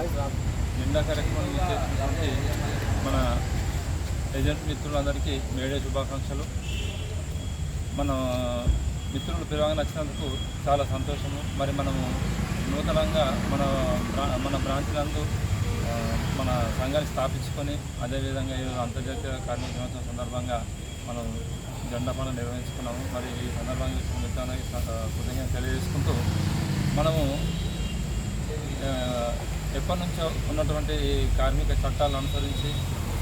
జెండా కార్యక్రమం చేసినటువంటి మన ఏజెంట్ మిత్రులందరికీ మేడే శుభాకాంక్షలు. మన మిత్రులు పిలవగా నచ్చినందుకు చాలా సంతోషము. మరి మనము నూతనంగా మన మన బ్రాంచ్లందు మన సంఘాన్ని స్థాపించుకొని అదేవిధంగా ఈరోజు అంతర్జాతీయ కార్మిక దినోత్సవం సందర్భంగా మనం జెండా పండుగ నిర్వహించుకున్నాము. మరి ఈ సందర్భంగా మిత్రానికి కృతజ్ఞత తెలియజేసుకుంటూ మనము ఎప్పటి నుంచో ఉన్నటువంటి ఈ కార్మిక చట్టాలను అనుసరించి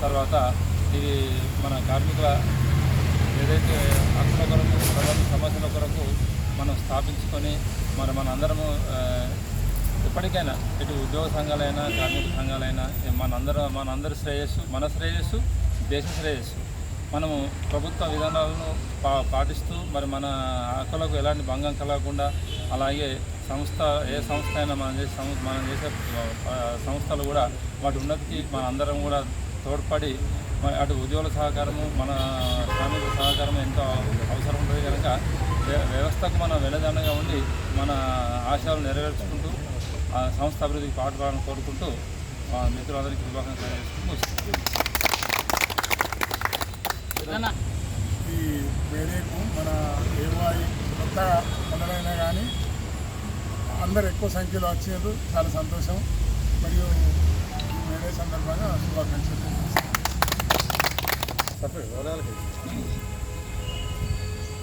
తర్వాత ఇది మన కార్మికుల ఏదైతే హక్కుల కొరకు తర్వాత సమస్యల కొరకు మనం స్థాపించుకొని మరి మన అందరము ఎప్పటికైనా ఇటు ఉద్యోగ సంఘాలైనా కార్మిక సంఘాలైనా మనందరం మనందరి శ్రేయస్సు మన శ్రేయస్సు దేశ శ్రేయస్సు. మనము ప్రభుత్వ విధానాలను పా పాటిస్తూ మరి మన హక్కులకు ఎలాంటి భంగం కలగకుండా అలాగే సంస్థ ఏ సంస్థ అయినా మనం చేసే సం- మనం చేసే సంస్థలు కూడా వాటి ఉన్నతికి మన అందరం కూడా తోడ్పడి మరి అటు ఉద్యోగుల సహకారము మన శ్రామిక సహకారం ఎంతో అవసరం ఉంటుంది కనుక వ్య- వ్యవస్థకు మనం వెనదండగా ఉండి మన ఆశయాలు నెరవేర్చుకుంటూ ఆ సంస్థ అభివృద్ధికి పాటుపడాలని కోరుకుంటూ మా మిత్రులందరికీ ముగిస్తున్నాను. ఈ వేరేకు మన ఏవై కొత్తగా మొదలైనా కానీ అందరు ఎక్కువ సంఖ్యలో వచ్చారు. చాలా సంతోషం. మరియు మేడే వేరే సందర్భంగా శుభాకాంక్షలు చెప్పండి,